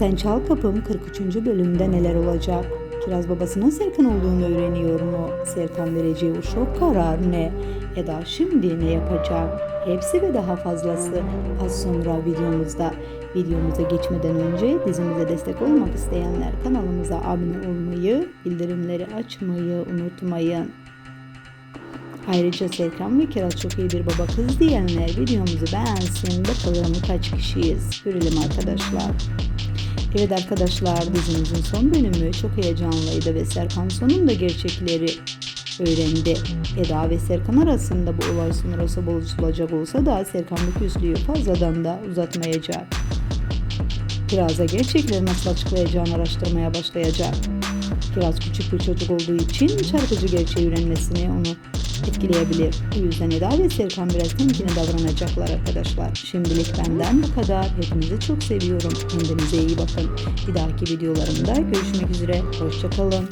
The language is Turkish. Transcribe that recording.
Sen Çal Kapım 43. bölümde neler olacak? Kiraz babasının Serkan olduğunu öğreniyor mu? Serkan vereceği o şok karar ne? Eda şimdi ne yapacak? Hepsi ve daha fazlası az sonra videomuzda. Videomuza geçmeden önce dizimize destek olmak isteyenler kanalımıza abone olmayı, bildirimleri açmayı unutmayın. Ayrıca Serkan ve Kiraz çok iyi bir baba kız diyenler videomuzu beğensin. Bakalım kaç kişiyiz. Görelim arkadaşlar. Evet arkadaşlar dizimizin son bölümü çok heyecanlıydı ve Serkan sonunda gerçekleri öğrendi. Eda ve Serkan arasında bu olay sonrası buluşulacak olsa da Serkan bu küslüğü fazladan da uzatmayacak. Kiraz'a gerçekleri nasıl açıklayacağını araştırmaya başlayacak. Kiraz küçük bir çocuk olduğu için çarpıcı gerçeği öğrenmesini onu etkileyebilir. Bu yüzden Eda ve Serkan biraz temkinli davranacaklar arkadaşlar. Şimdilik benden bu kadar. Hepinizi çok seviyorum. Kendinize iyi bakın. Bir dahaki videolarımda görüşmek üzere. Hoşçakalın.